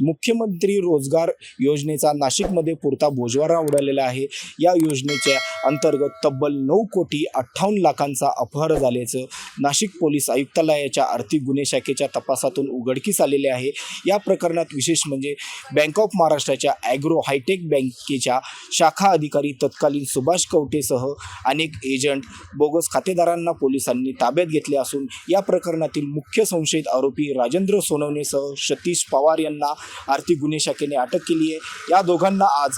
मुख्यमंत्री रोजगार योजनेचा नाशिकमध्ये पुरता बोजवारा उडालेला आहे. या योजनेच्या अंतर्गत तब्बल नऊ कोटी अठ्ठावन्न लाखांचा अपहार झाल्याचं नाशिक पोलीस आयुक्तालयाच्या आर्थिक गुन्हे शाखेच्या तपासातून उघडकीस आलेले आहे. या प्रकरणात विशेष म्हणजे बँक ऑफ महाराष्ट्राच्या ॲग्रो हायटेक बँकेच्या शाखा अधिकारी तत्कालीन सुभाष कवटेसह अनेक एजंट बोगस खातेदारांना पोलिसांनी ताब्यात घेतले असून या प्रकरणातील मुख्य संशयित आरोपी राजेंद्र सोनवणेसह सतीश पवार यांना आर्थिक गुन्हे शाखेने अटक केली आहे. या दोघांना आज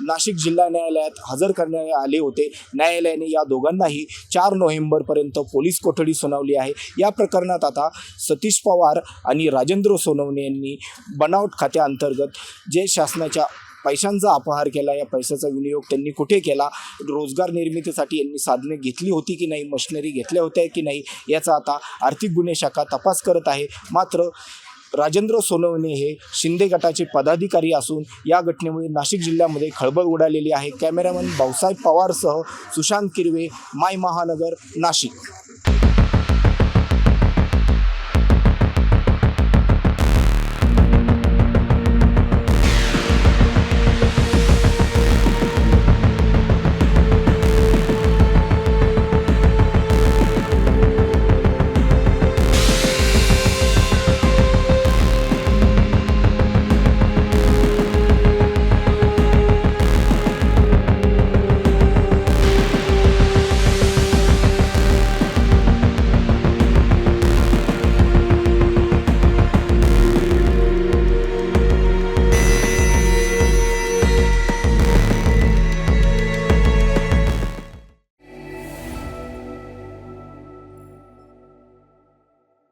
नाशिक जिल्हा न्यायालयात हजर करण्यात आले होते. न्यायालयाने या दोघांनाही चार नोव्हेंबरपर्यंत पोलीस कोठडी सुनावली आहे. या प्रकरणात आता सतीश पवार आणि राजेंद्र सोनवणे यांनी बनावट खात्याअंतर्गत जे शासनाच्या पैशांचा अपहार केला या पैशाचा विनियोग त्यांनी कुठे केला रोजगार निर्मितीसाठी यांनी साधने घेतली होती की नाही मशिनरी घेतल्या होत्या की नाही याचा आता आर्थिक गुन्हे शाखा तपास करत आहे. मात्र राजेंद्र सोनवणे हे शिंदे गटाचे पदाधिकारी असून या घटनेमुळे नाशिक जिल्ह्यामध्ये खळबळ उडालेली आहे. कॅमेरामॅन भाऊसाहेब पवारसह सुशांत किरवे माय महानगर नाशिक.